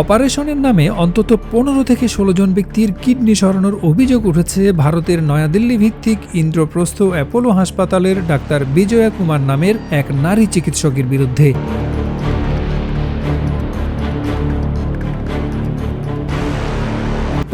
অপারেশনের নামে অন্তত পনেরো থেকে ষোলো জন ব্যক্তির কিডনি সরানোর অভিযোগ উঠেছে ভারতের নয়াদিল্লি ভিত্তিক ইন্দ্রপ্রস্থ অ্যাপোলো হাসপাতালের ডাক্তার বিজয়া কুমার নামের এক নারী চিকিৎসকের বিরুদ্ধে।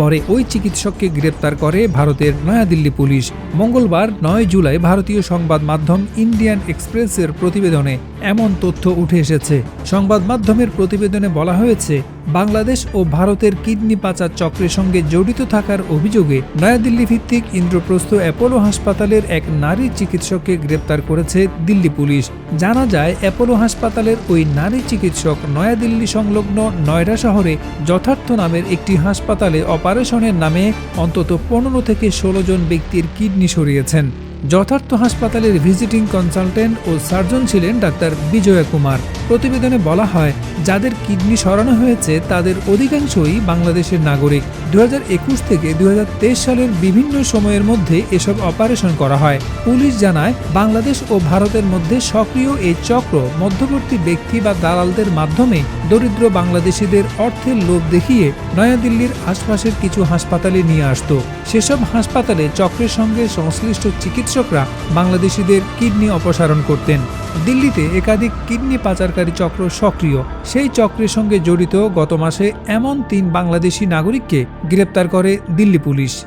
পরে ওই চিকিৎসককে গ্রেপ্তার করে ভারতের নয়াদিল্লি পুলিশ। মঙ্গলবার নয় জুলাই ভারতীয় সংবাদ মাধ্যম ইন্ডিয়ান এক্সপ্রেসের প্রতিবেদনে এমন তথ্য উঠে এসেছে। সংবাদ মাধ্যমের প্রতিবেদনে বলা হয়েছে, বাংলাদেশ ও ভারতের কিডনি পাচার চক্রের সঙ্গে জড়িত থাকার অভিযোগে নয়াদিল্লি ভিত্তিক ইন্দ্রপ্রস্থ অ্যাপোলো হাসপাতালের এক নারী চিকিৎসককে গ্রেপ্তার করেছে দিল্লি পুলিশ। জানা যায়, অ্যাপোলো হাসপাতালের ওই নারী চিকিৎসক নয়াদিল্লি সংলগ্ন নয়ডা শহরে যথার্থ নামের একটি হাসপাতালে অপারেশনের নামে অন্তত পনেরো থেকে ষোলো জন ব্যক্তির কিডনি সরিয়েছেন। যথার্থ হাসপাতালের ভিজিটিং কনসালটেন্ট ও সার্জন ছিলেন ডাক্তার বিজয়া কুমার। প্রতিবেদনে বলা হয়, যাদের কিডনি সরানো হয়েছে, তাদের অধিকাংশই বাংলাদেশের নাগরিক। দুই হাজার একুশ থেকে দুই হাজার তেইশ সালের বিভিন্ন সময়ের মধ্যে এসব অপারেশন করা হয়। পুলিশ জানায়, বাংলাদেশ ও ভারতের মধ্যে সক্রিয় এই চক্র মধ্যবর্তী ব্যক্তি বা দালালদের মাধ্যমে দরিদ্র বাংলাদেশিদের অর্থের লোভ দেখিয়ে নয়াদিল্লির আশপাশের কিছু হাসপাতালে নিয়ে আসত। সেসব হাসপাতালে চক্রের সঙ্গে সংশ্লিষ্ট চিকিৎসকরা বাংলাদেশিদের কিডনি অপসারণ করতেন। দিল্লিতে একাধিক কিডনি পাচারকারী চক্র সক্রিয়। সেই চক্রের সঙ্গে জড়িত গত মাসে এমন তিন বাংলাদেশি নাগরিককে গ্রেপ্তার করে দিল্লি পুলিশ।